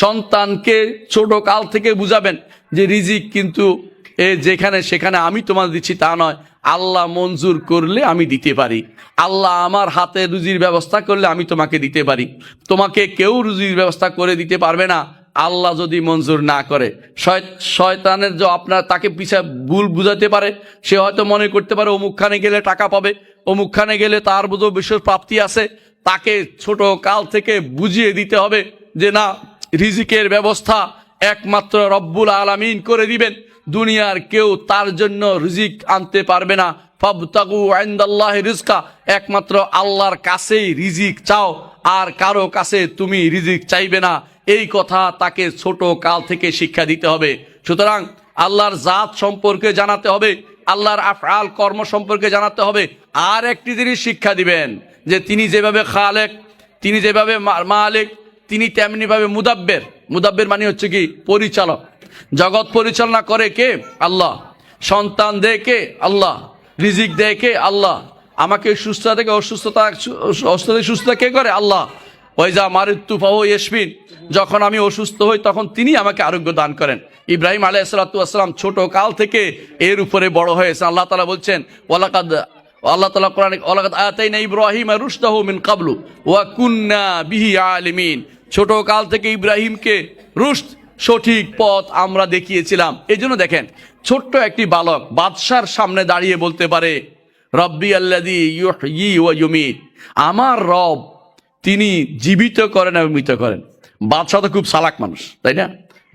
সন্তানকে ছোট কাল থেকে বুঝাবেন যে রিজিক কিন্তু এ যেখানে সেখানে আমি তোমার দিচ্ছি তা নয়। আল্লাহ মঞ্জুর করলে আমি দিতে পারি। আল্লাহ আমার হাতে রুজির ব্যবস্থা করলে আমি তোমাকে দিতে পারি। তোমাকে কেউ রুজির ব্যবস্থা করে দিতে পারবে না। আল্লাহ যদি মঞ্জুর না করে, শয়- শয়তানের যে আপনার তাকে পিছা ভুল বুঝাতে পারে, সে হয়তো মনে করতে পারে অমুকখানে গেলে টাকা পাবে, অমুকখানে গেলে তার বোধ বিশেষ প্রাপ্তি আছে। তাকে ছোট কাল থেকে বুঝিয়ে দিতে হবে যে না রিজিকের ব্যবস্থা একমাত্র রব্বুল আলামিন করে দিবেন। দুনিয়ার কেউ তার জন্য রিজিক আনতে পারবে না। একমাত্র আল্লাহর কাছেই রিজিক চাও, আর কারও কাছে তুমি রিজিক চাইবে না। এই কথা তাকে ছোট কাল থেকে শিক্ষা দিতে হবে। সুতরাং আল্লাহর জাত সম্পর্কে জানাতে হবে, আল্লাহর আফআল কর্ম সম্পর্কে জানাতে হবে। আর একটি জিনিস শিক্ষা দিবেন, যে তিনি যেভাবে খালেক, তিনি যেভাবে মালিক তিনি তেমনিভাবে মুদাব্বের। মুদাব্বের মানে হচ্ছে কি? পরিচালক। জগৎ পরিচালনা করে কে? আল্লাহ। সন্তান দেয় কে? আল্লাহ। রিজিক দেয় কে? আল্লাহ। আমাকে সুস্থতা থেকে অসুস্থতা অসুস্থ থেকে সুস্থতা কে করে? আল্লাহ। ওইজা মারিত্যু ফাহ ইয়েসমিন। যখন আমি অসুস্থ হই, তখন তিনি আমাকে আরোগ্য দান করেন। ইব্রাহিম আলাহ সালাতাম ছোট কাল থেকে এর উপরে বড় হয়েছে। আল্লাহ তালা বলছেন, ওয়ালাকাদ আল্লাহ তালা কোরআন ওলাকাত আতাইনা ইব্রাহিম রুশদাহু মিন কাবলু ওয়া কুন্না বিহি আলিমিন। ছোট কাল থেকে ইব্রাহিমকে রুশ সঠিক পথ আমরা দেখিয়েছিলাম। এই জন্য দেখেন, ছোট্ট একটি বালক বাদশার সামনে দাঁড়িয়ে বলতে পারে, রব্বি আল্লাদি আমার রব, তিনি জীবিত করেন এবং মৃত করেন। বাদশাহ তো খুব সালাক মানুষ, তাই না?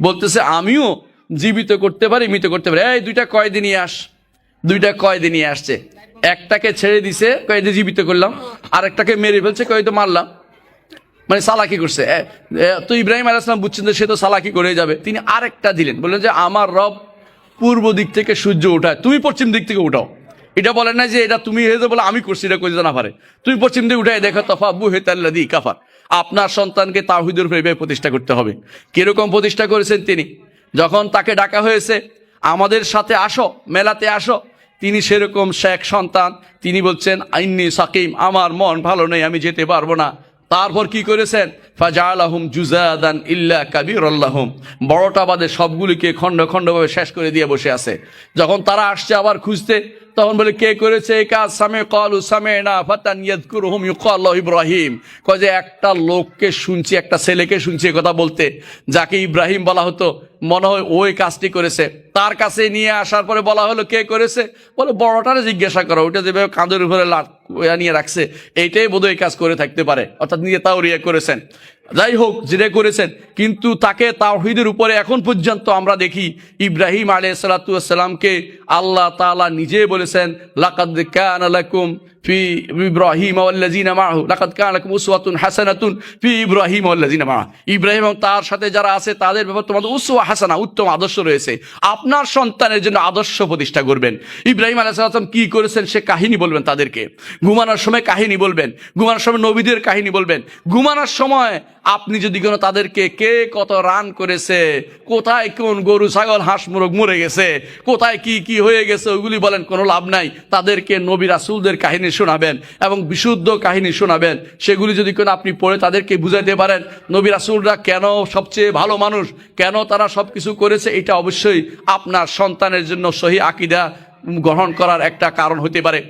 বলতেছে, আমিও জীবিত করতে পারি, মৃত করতে পারি। এই দুইটা কয়দিন নিয়ে আস? দুইটা কয়দিন নিয়ে আসছে। একটাকে ছেড়ে দিছে কয়েদে জীবিত করলাম আর একটাকে মেরে ফেলছে কয়েদে মারলাম। মানে সালাকি করছে। তো ইব্রাহিম আলাইসলাম বুঝছেন যে সে তো সালাকি করে যাবে। তিনি আরেকটা দিলেন। বললেন যে, আমার রব পূর্ব দিক থেকে সূর্য উঠায়। তুমি পশ্চিম দিক থেকে উঠাও। এটা বলেন না যে, এটা তুমি হয়েছে বলে আমি করছি, এটা করতে না পারে। তুমি পশ্চিম দিকে উঠাই দেখো তফা বু হেতাল্লাদি কাফার। আপনার সন্তানকে তাহিদের এভাবে প্রতিষ্ঠা করতে হবে। কীরকম প্রতিষ্ঠা করেছেন তিনি? যখন তাকে ডাকা হয়েছে, আমাদের সাথে আসো, মেলাতে আসো। তিনি সেরকম শেখ সন্তান। তিনি বলছেন আইনি সাকিম, আমার মন ভালো নেই, আমি যেতে পারব না। তারপর কি করেছেন? ফাজালাহুম জুজাদান ইল্লা কাবির আল্লাহম বড়টা বাদে সবগুলিকে খণ্ড খণ্ডভাবে শেষ করে দিয়ে বসে আছে। যখন তারা আসছে আবার খুঁজতে তখন বলে, কে করেছে এই কাজ? সামে কলু সামে না ফাতান ইয়াদকুরহুম ইউকাল্লাহ ইব্রাহিম। কয় একটা লোককে শুনছি, একটা ছেলেকে শুনছি কথা বলতে। যাকে ইব্রাহিম বলা হতো, মনে হয় ওই কাজটি করেছে। তার কাছে নিয়ে আসার পরে বলা হলো, কে করেছে? বলে, বড়টারে জিজ্ঞাসা করো, ওইটা যেভাবে কাঁধের উপরে নিয়ে রাখছে, এইটাই বোধহয় কাজ করে থাকতে পারে। অর্থাৎ নিজে তাও রিয়া করেছেন। যাই হোক যেটা করেছেন, কিন্তু তাকে তাওহিদের উপরে এখন পর্যন্ত আমরা দেখি ইব্রাহিম আলহ সালাতামকে আল্লাহ তালা নিজে বলেছেন, লাকাদ কান লাকুম তার সাথে যারা আছে, তাদের ব্যাপারে তোমাদের উসওয়া হাসানা, উত্তম আদর্শ রয়েছে। আপনার সন্তানের জন্য আদর্শ প্রতিষ্ঠা করবেন। ইব্রাহিম আলাইহিস সালাম কি করেছেন, সে কাহিনী বলবেন তাদেরকে। ঘুমানোর সময় কাহিনী বলবেন। ঘুমানোর সময় নবীদের কাহিনী বলবেন। ঘুমানোর সময় আপনি যদি কোনো তাদেরকে, কে কত রান করেছে, কোথায় কোন গরু, ছাগল, হাঁস, মুরগ মরে গেছে, কোথায় কি কি হয়ে গেছে, ওইগুলি বলেন, কোনো লাভ নাই। তাদেরকে নবী রাসুলদের কাহিনী শোনাবেন এবং বিশুদ্ধ কাহিনী শোনাবেন। সেগুলি যদি কোনো আপনি পড়ে তাদেরকে বুঝাইতে পারেন, নবী রাসুলরা কেন সবচেয়ে ভালো মানুষ, কেন তারা সব কিছু করেছে, এটা অবশ্যই আপনার সন্তানের জন্য সহি আকিদা গ্রহণ করার একটা কারণ হতে পারে।